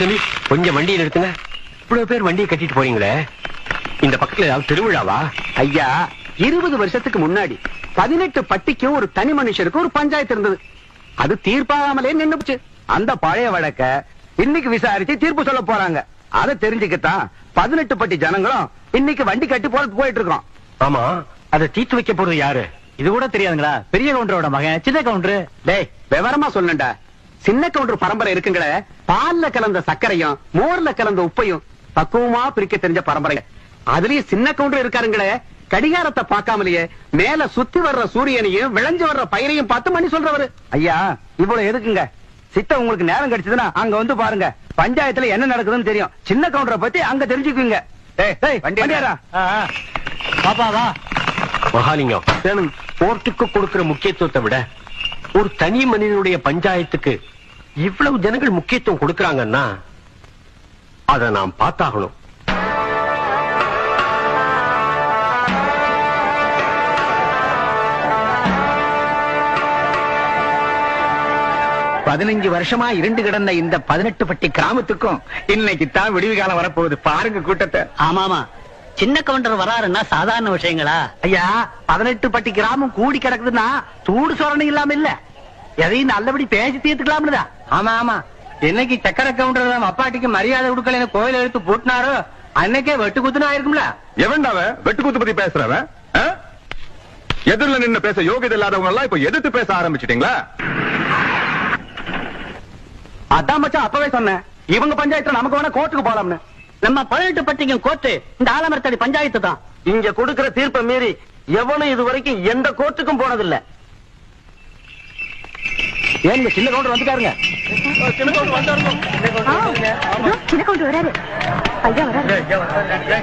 தம்பி கொஞ்சம் வண்டியை நிறுத்துங்க. இவ்வளவு பேர் வண்டியை கட்டிட்டு போறீங்களே. இந்த பக்கத்துல ஏதாவது திருவிழாவா? ஐயா இருபது வருஷத்துக்கு முன்னாடி பதினெட்டு பட்டிக்கும் ஒரு தனி மனுஷருக்கு ஒரு பஞ்சாயத்து இருந்தது. அது தீர்ப்பாகாமலே நின்னுச்சு அந்த பழைய வழக்க இன்னைக்கு விசாரிச்சு தீர்ப்பு சொல்ல போறாங்க. அதை தெரிஞ்சுக்கத்தான் பதினெட்டு பட்டி ஜனங்களும் இன்னைக்கு வண்டி கட்டி போறது போயிட்டு இருக்கோம் ஆமா அதை தீர்த்து வைக்க போறது யாரு? இது கூட தெரியாதுங்களா? பெரிய கவுண்டரோட மகன் சின்ன கவுண்டரு டேய் விவரமா சொல்லண்டா. சின்ன கவுண்டர் பரம்பரை இருக்குங்களே. பால்ல கலந்த சர்க்கரையும் மோர்ல கலந்த உப்பையும் பக்குவமா பிரிக்க தெரிஞ்ச பரம்பரை. அதுலயும் சின்ன கவுண்டர் இருக்காருங்களே. கடிகாரத்தை பார்க்காமலேயே மேல சுத்தி வர்ற சூரியனையும் விளைஞ்சு வர்ற பயிரையும் பார்த்து மணி சொல்றவரு. ஐயா இவ்வளவு எதுக்குங்க? சித்த உங்களுக்கு நேரம் கிடைச்சதுன்னா அங்க வந்து பாருங்க. பஞ்சாயத்துல என்ன நடக்குதுன்னு தெரியும். சின்ன கவுண்டரை பத்தி அங்க வண்டியாரா? பாப்பா வா. மகாலிங்கம். கோர்ட்டுக்கு கொடுக்கிற முக்கியத்துவத்தை விட ஒரு தனி மனிதனுடைய பஞ்சாயத்துக்கு இவ்வளவு ஜனங்கள் முக்கியத்துவம் கொடுக்கறாங்கன்னா அதை நாம் பார்த்தாகணும். பதினஞ்சு வருஷமா இருண்டு கிடந்த இந்த பதினெட்டு பட்டி கிராமத்துக்கும் இன்னைக்கு தான் விடிவு காலம் வரப்போகுது. பாருங்க கூட்டத்தை. ஆமாமா. சின்ன கவுண்டர் வராருன்னா சாதாரண விஷயங்களா? ஐயா பதினெட்டு பட்டி கிராமம் கூடி கிடக்குதுன்னா சூடு சொரணை இல்லாம இல்ல. எதையும் நல்லபடி பேசி தீர்த்துக்கலாம்னுதான் ஆமா ஆமா. என்னைக்கு சக்கர கவுண்டர் நம்ம அப்பாட்டிக்கு மரியாதை கொடுக்கல கோயில் எடுத்து பூட்டினாரோ அன்னைக்கே வெட்டு குத்துனா இருக்கும்ல எவன்டாவ? வெட்டுக்குத்து பத்தி பேசுறவன் ஆ? எதிரில நின்னு பேச யோகியதை இல்லாதவங்க எல்லாம் இப்ப எதிர்த்து பேச ஆரம்பிச்சிட்டீங்களா? அதான் மச்சான் அப்பவே சொன்னேன். இவங்க பஞ்சாயத்துல நமக்கு வேணா கோர்ட்டுக்கு போலாம்னு. நம்ம பதினெட்டு பட்டிக்கும் கோர்ட்டு இந்த ஆலமரத்தடி பஞ்சாயத்து தான். இங்க கொடுக்கிற தீர்ப்பை மீறி எவனும் இது வரைக்கும் எந்த கோர்ட்டுக்கும் போனதில்ல. ஏங்க சின்ன கவுண்டர் வந்துட்டாருங்க? சின்ன கவுண்டர் வராரு. ஐயா வராரு.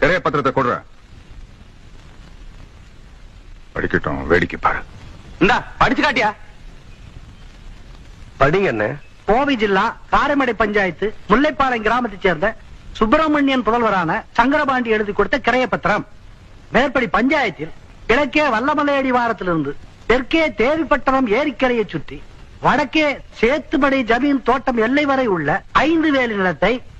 கிரைய பத்திரத்தை கொடுற. படிக்கட்டும் வேடிக்கை பாரு. இந்தா படிச்சு காட்டியா? படிங்க என்ன கோவை ஜில்லா காரைமடை பஞ்சாயத்து முல்லைப்பாளையம் கிராமத்தைச் சேர்ந்த சுப்பிரமணியன் புதல்வரான சங்கரபாண்டி எழுதி கொடுத்த கிரைய பத்திரம். மேற்படி பஞ்சாயத்தில் கிழக்கே வல்லமலையடி வாரத்திலிருந்து தெற்கே தேவிப்பட்டணம் ஏரிக்கரையை சுற்றி வடக்கே சேத்துமடை ஜமீன் தோட்டம் எல்லை வரை உள்ள ஐந்து வேலி நிலத்தை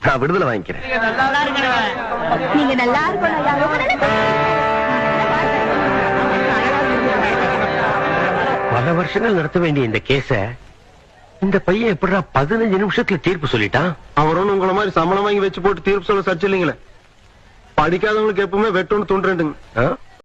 நான் விடுதலை வாங்கிக்கிறேன். நீங்க நல்லா பல வருஷங்கள் நடத்த வேண்டிய இந்த கேஸ இந்த பையன் எப்படிடா பதினஞ்சு நிமிஷத்துல தீர்ப்பு சொல்லிட்டான்? அவரும் உங்கள மாதிரி சம்பளம் வாங்கி வச்சு போட்டு தீர்ப்பு சொல்ல சர்ச்சை இல்லைங்களே. படிக்காதவங்களுக்கு எப்பவுமே வெட்டோன்னு தோன்றுண்டுங்க